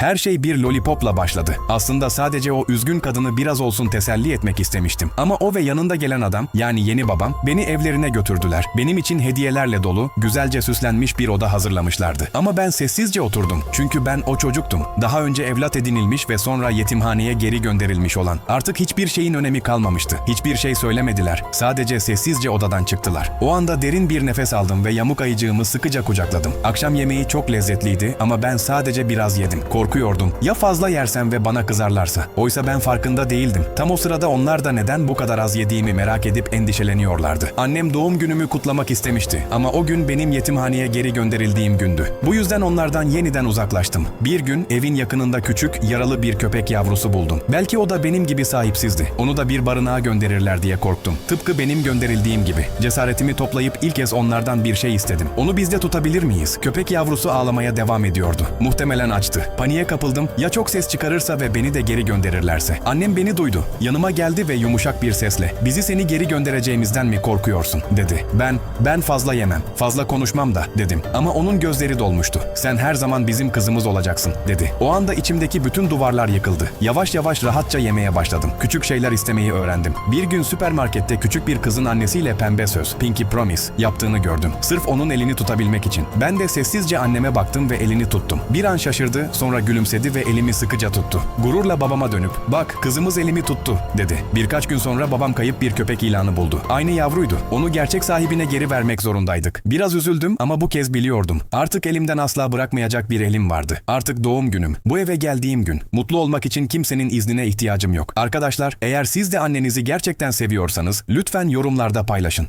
Her şey bir lollipopla başladı. Aslında sadece o üzgün kadını biraz olsun teselli etmek istemiştim. Ama o ve yanında gelen adam, yani yeni babam, beni evlerine götürdüler. Benim için hediyelerle dolu, güzelce süslenmiş bir oda hazırlamışlardı. Ama ben sessizce oturdum. Çünkü ben o çocuktum. Daha önce evlat edinilmiş ve sonra yetimhaneye geri gönderilmiş olan. Artık hiçbir şeyin önemi kalmamıştı. Hiçbir şey söylemediler. Sadece sessizce odadan çıktılar. O anda derin bir nefes aldım ve yamuk ayıcığımı sıkıca kucakladım. Akşam yemeği çok lezzetliydi ama ben sadece biraz yedim. Korkuyordum. Ya fazla yersem ve bana kızarlarsa? Oysa ben farkında değildim. Tam o sırada onlar da neden bu kadar az yediğimi merak edip endişeleniyorlardı. Annem doğum günümü kutlamak istemişti ama o gün benim yetimhaneye geri gönderildiğim gündü. Bu yüzden onlardan yeniden uzaklaştım. Bir gün evin yakınında küçük, yaralı bir köpek yavrusu buldum. Belki o da benim gibi sahipsizdi. Onu da bir barınağa gönderirler diye korktum. Tıpkı benim gönderildiğim gibi. Cesaretimi toplayıp ilk kez onlardan bir şey istedim. Onu bizde tutabilir miyiz? Köpek yavrusu ağlamaya devam ediyordu. Muhtemelen açtı. Paniğe kapıldım. Ya çok ses çıkarırsa ve beni de geri gönderirlerse? Annem beni duydu. Yanıma geldi ve yumuşak bir sesle "Bizi seni geri göndereceğimizden mi korkuyorsun?" dedi. Ben "Ben fazla yemem. Fazla konuşmam da." dedim. Ama onun gözleri dolmuştu. "Sen her zaman bizim kızımız olacaksın." dedi. O anda içimdeki bütün duvarlar yıkıldı. Yavaş yavaş rahatça yemeye başladım. Küçük şeyler istemeyi öğrendim. Bir gün süpermarkette küçük bir kızın annesiyle pembe söz, Pinky Promise yaptığını gördüm. Sırf onun elini tutabilmek için. Ben de sessizce anneme baktım ve elini tuttum. Bir an şaşırdı, sonra gülümsedi ve elimi sıkıca tuttu. Gururla babama dönüp, "Bak, kızımız elimi tuttu." dedi. Birkaç gün sonra babam kayıp bir köpek ilanı buldu. Aynı yavruydu. Onu gerçek sahibine geri vermek zorundaydık. Biraz üzüldüm ama bu kez biliyordum. Artık elimden asla bırakmayacak bir elim vardı. Artık doğum günüm. Bu eve geldiğim gün. Mutlu olmak için kimsenin iznine ihtiyacım yok. Arkadaşlar, eğer siz de annenizi gerçekten seviyorsanız lütfen yorumlarda paylaşın.